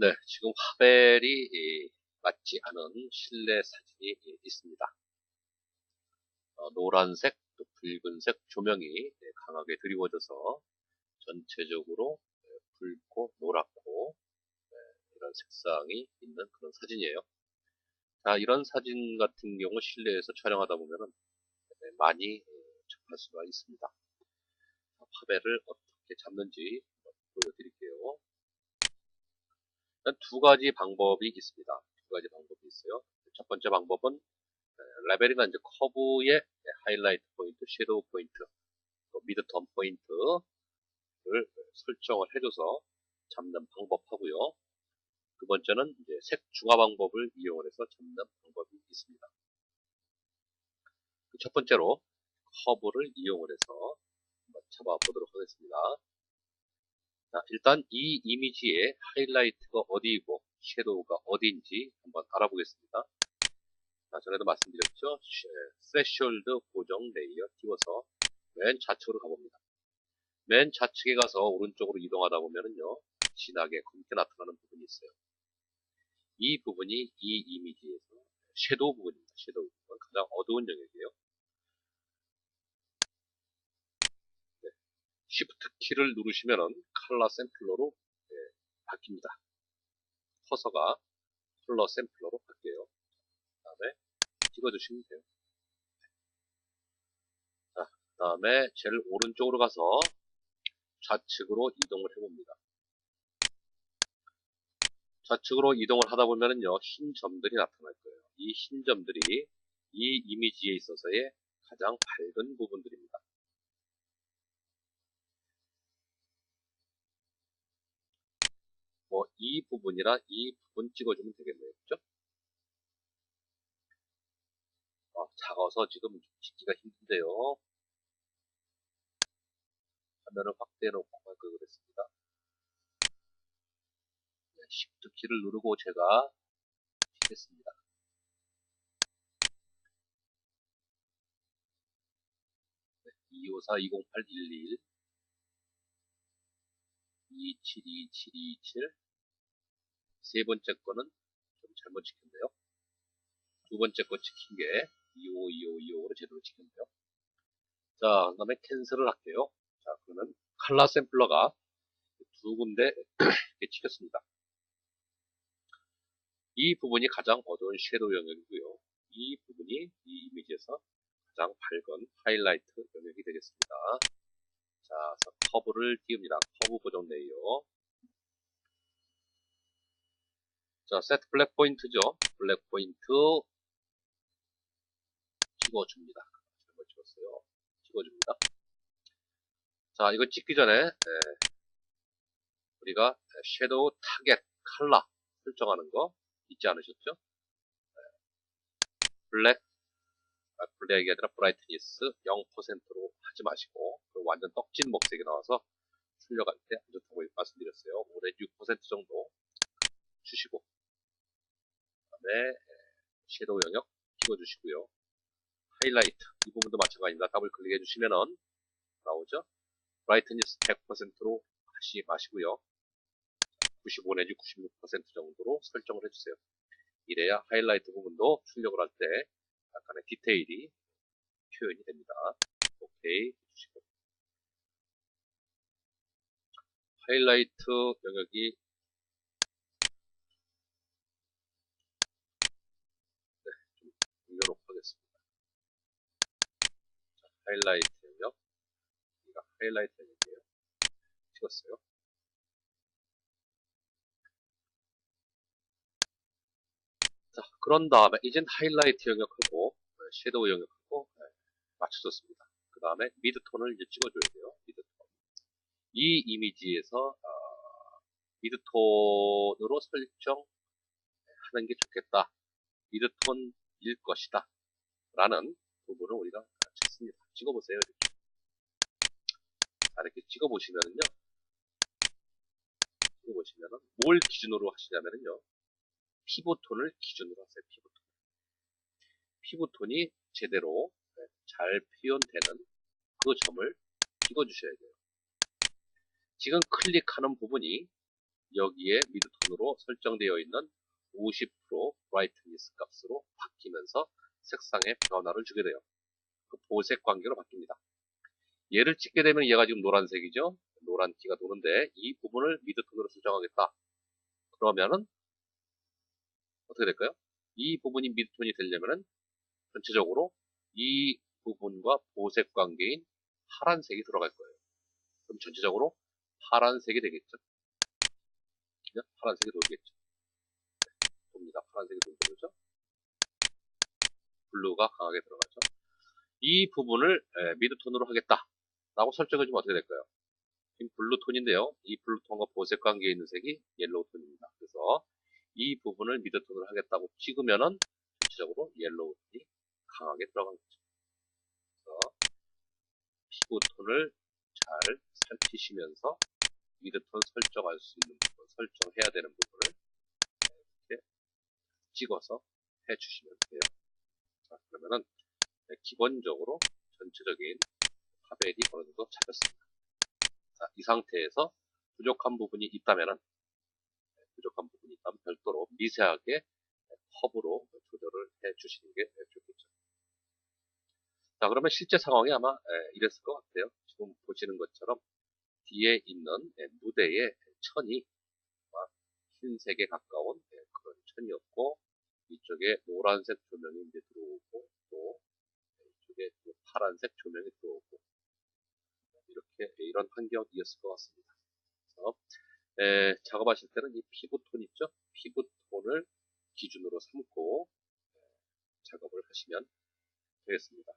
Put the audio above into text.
네, 지금 화벨이 예, 맞지 않은 실내 사진이 예, 있습니다. 어, 노란색, 또 붉은색 조명이 예, 강하게 드리워져서 전체적으로 예, 붉고 노랗고 예, 이런 색상이 있는 그런 사진이에요. 자, 이런 사진 같은 경우 실내에서 촬영하다 보면은 예, 많이 예, 접할 수가 있습니다. 자, 화벨을 어떻게 잡는지 보여드릴게요. 두 가지 방법이 있습니다. 두 가지 방법이 있어요. 첫 번째 방법은 에, 레벨이나 이제 커브의 하이라이트 포인트, 섀도우 포인트, 또 미드턴 포인트를 설정을 해줘서 잡는 방법하고요. 두 번째는 이제 색 중화 방법을 이용을 해서 잡는 방법이 있습니다. 그첫 번째로 커브를 이용을 해서 한번 잡아보도록 하겠습니다. 자, 일단 이 이미지의 하이라이트가 어디이고 섀도우가 어디인지 한번 알아보겠습니다. 자, 전에도 말씀드렸죠. 스레숄드 고정 레이어 띄워서 맨 좌측으로 가봅니다. 맨 좌측에 가서 오른쪽으로 이동하다 보면은요. 진하게 검게 나타나는 부분이 있어요. 이 부분이 이 이미지에서 섀도우 부분입니다. 섀도우 부분. 가장 어두운 영역이에요. Shift 키를 누르시면은 컬러 샘플러로 예, 바뀝니다. 커서가 컬러 샘플러로 바뀌어요. 그 다음에 찍어주시면 돼요. 자, 그 다음에 제일 오른쪽으로 가서 좌측으로 이동을 해봅니다. 좌측으로 이동을 하다 보면은요, 흰 점들이 나타날 거예요. 이 흰 점들이 이 이미지에 있어서의 가장 밝은 부분들입니다. 뭐, 이 부분이나 이 부분 찍어주면 되겠네요. 그죠? 어, 작아서 지금 찍기가 힘든데요. 화면을 확대해놓고 할걸 그랬습니다. 네, Shift 키를 누르고 제가 찍겠습니다. 네, 254 208 121 272727 세 번째 거는 좀 잘못 찍혔네요. 두 번째 거 찍힌 게 252525로 제대로 찍혔네요. 자, 그 다음에 캔슬을 할게요. 자, 그러면 칼라 샘플러가 두 군데 이렇게 찍혔습니다. 이 부분이 가장 어두운 섀도우 영역이고요. 이 부분이 이 이미지에서 가장 밝은 하이라이트 영역이 되겠습니다. 자, 커브를 띄웁니다. 커브 고정 레이어. 자, 세트 블랙 포인트죠. 블랙 포인트 찍어줍니다. 잘못 찍었어요. 찍어줍니다. 자, 이거 찍기 전에 네, 우리가 섀도우 타겟 컬러 설정하는 거 잊지 않으셨죠? 네. 블랙 아, 블랙이 아니라 브라이트니스 0%로 하지 마시고 완전 떡진 먹색이 나와서 출력할 때 안 좋다고 말씀드렸어요. 올해 6% 정도 주시고 그다음에 섀도우 영역 찍어주시고요. 하이라이트 이 부분도 마찬가지입니다. 더블 클릭해 주시면은 나오죠. 브라이트니스 100%로 하시 마시고요. 95 내지 96% 정도로 설정을 해주세요. 이래야 하이라이트 부분도 출력을 할 때 약간의 디테일이 표현이 됩니다. 오케이 하이라이트 영역이 네, 좀 올려놓고 하겠습니다. 자, 하이라이트 영역 여기가 하이라이트 영역이에요. 찍었어요. 자, 그런 다음에 이젠 하이라이트 영역하고 섀도우 영역하고 네, 맞춰졌습니다. 그 다음에 미드톤을 이제 찍어줘야 돼요. 미드톤. 이 이미지에서 어, 미드톤으로 설정하는 게 좋겠다. 미드톤일 것이다. 라는 부분을 우리가 찾습니다. 찍어보세요. 이렇게. 자, 이렇게 찍어보시면은요. 찍어보시면은 뭘 기준으로 하시냐면은요. 피부톤을 기준으로 하세요. 피부톤. 피부톤이 제대로 잘 표현되는 그 점을 찍어주셔야 돼요. 지금 클릭하는 부분이 여기에 미드톤으로 설정되어 있는 50% 브라이트니스 값으로 바뀌면서 색상의 변화를 주게 돼요. 그 보색 관계로 바뀝니다. 얘를 찍게 되면 얘가 지금 노란색이죠. 노란기가 도는데 이 부분을 미드톤으로 설정하겠다. 그러면은 어떻게 될까요? 이 부분이 미드톤이 되려면은 전체적으로 이 부분과 보색 관계인 파란색이 들어갈 거예요. 그럼 전체적으로 파란색이 되겠죠. 그냥 파란색이 돌겠죠. 돕니다. 파란색이 돌죠. 그죠? 블루가 강하게 들어가죠. 이 부분을 에, 미드톤으로 하겠다. 라고 설정해 주면 어떻게 될까요? 지금 블루톤인데요. 이 블루톤과 보색 관계에 있는 색이 옐로우톤입니다. 그래서 이 부분을 미드톤으로 하겠다고 찍으면은 전체적으로 옐로우톤이 강하게 들어간 거죠. 그래서 피부톤을 잘 살피시면서 미드톤 설정할 수 있는 부분, 설정해야 되는 부분을 이렇게 찍어서 해주시면 돼요. 자, 그러면은 네, 기본적으로 전체적인 파벨이 어느 정도 잡혔습니다. 자, 이 상태에서 부족한 부분이 있다면은 네, 부족한 부분이 있다면 별도로 미세하게 컵으로 조절을 해 주시는 게 좋겠죠. 자, 그러면 실제 상황이 아마 에, 이랬을 것 같아요. 지금 보시는 것처럼 뒤에 있는 에, 무대의 천이 흰색에 가까운 에, 그런 천이었고 이쪽에 노란색 조명이 이제 들어오고 또 이쪽에 또 파란색 조명이 들어오고 이렇게 이런 환경이었을 것 같습니다. 그래서 에, 작업하실 때는 이 피부톤 있죠? 피부톤을 기준으로 삼고 에, 작업을 하시면 되겠습니다.